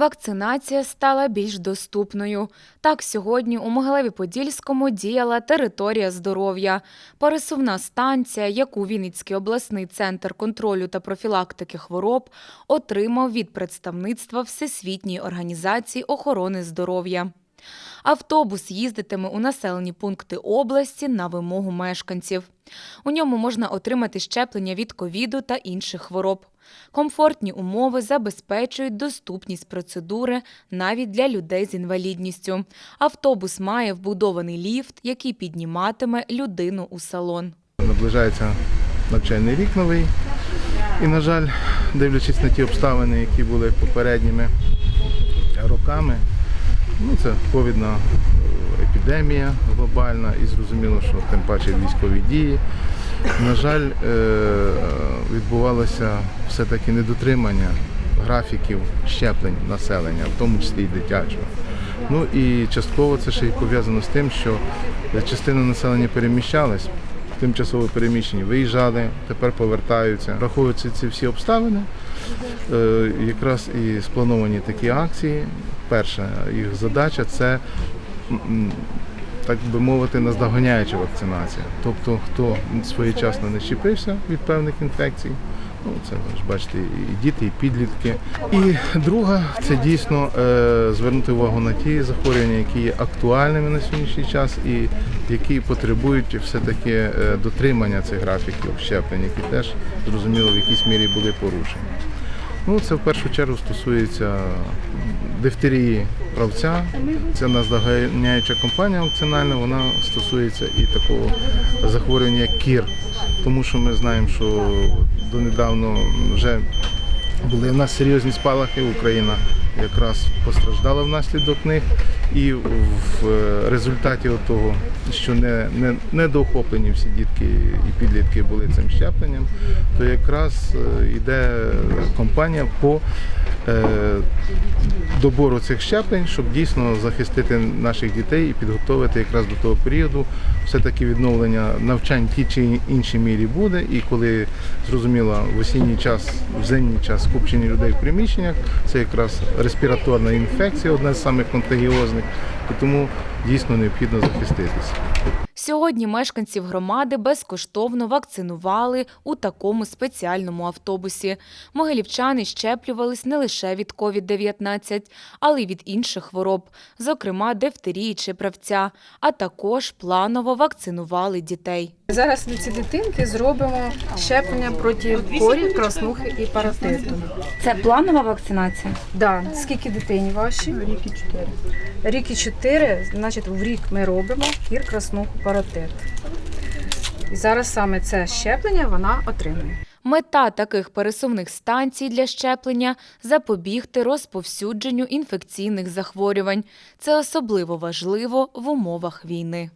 Вакцинація стала більш доступною. Так, сьогодні у Могилеві-Подільському діяла територія здоров'я. Пересувна станція, яку Вінницький обласний центр контролю та профілактики хвороб отримав від представництва Всесвітньої організації охорони здоров'я. Автобус їздитиме у населені пункти області на вимогу мешканців. У ньому можна отримати щеплення від ковіду та інших хвороб. Комфортні умови забезпечують доступність процедури навіть для людей з інвалідністю. Автобус має вбудований ліфт, який підніматиме людину у салон. Наближається навчальний рік новий. І, на жаль, дивлячись на ті обставини, які були попередніми роками, ну, це ковідна е, епідемія глобальна і зрозуміло, що тим паче військові дії. На жаль, е, відбувалося все-таки недотримання графіків щеплень населення, в тому числі і дитячого. Ну і частково це ще й пов'язано з тим, що частина населення переміщалась, тимчасово переміщені виїжджали, тепер повертаються. Рахуються ці всі обставини. Е, Якраз і сплановані такі акції. Перша їх задача це, так би мовити, наздоганяюча вакцинація. Тобто, хто своєчасно не щепився від певних інфекцій. Ну, це ви ж бачите, і діти, і підлітки. І друга це дійсно е, звернути увагу на ті захворювання, які є актуальними на сьогоднішній час і які потребують все-таки е, дотримання цих графіків щеплень, які теж зрозуміло в якійсь мірі були порушені. Ну, це в першу чергу стосується дифтерії правця. Це наздоганяюча компанія вакцинальна, вона стосується і такого захворювання, як кір. Тому що ми знаємо, що донедавно вже були в нас серйозні спалахи, Україна якраз постраждала внаслідок них. І в е, результаті того, що не, не, недоохоплені всі дітки і підлітки були цим щепленням, то якраз е, йде компанія по добору цих щеплень, щоб дійсно захистити наших дітей і підготовити якраз до того періоду. Все-таки відновлення навчань в тій чи іншій мірі буде. І коли зрозуміло в осінній час, в зимній час скупчення людей в приміщеннях, це якраз респіраторна інфекція, одна з самих контагіозних, тому дійсно необхідно захиститися. Сьогодні мешканців громади безкоштовно вакцинували у такому спеціальному автобусі. Могилівчани щеплювались не лише від COVID-19, але й від інших хвороб, зокрема дифтерії чи правця, а також планово вакцинували дітей. Зараз на ці дитинки зробимо щеплення проти корі, краснухи і паратиту. Це планова вакцинація? Да. Скільки дитині ваші? Рік і чотири. Рік і чотири, значить, в рік ми робимо кір, краснуху, паратит. І зараз саме це щеплення вона отримує. Мета таких пересувних станцій для щеплення запобігти розповсюдженню інфекційних захворювань. Це особливо важливо в умовах війни.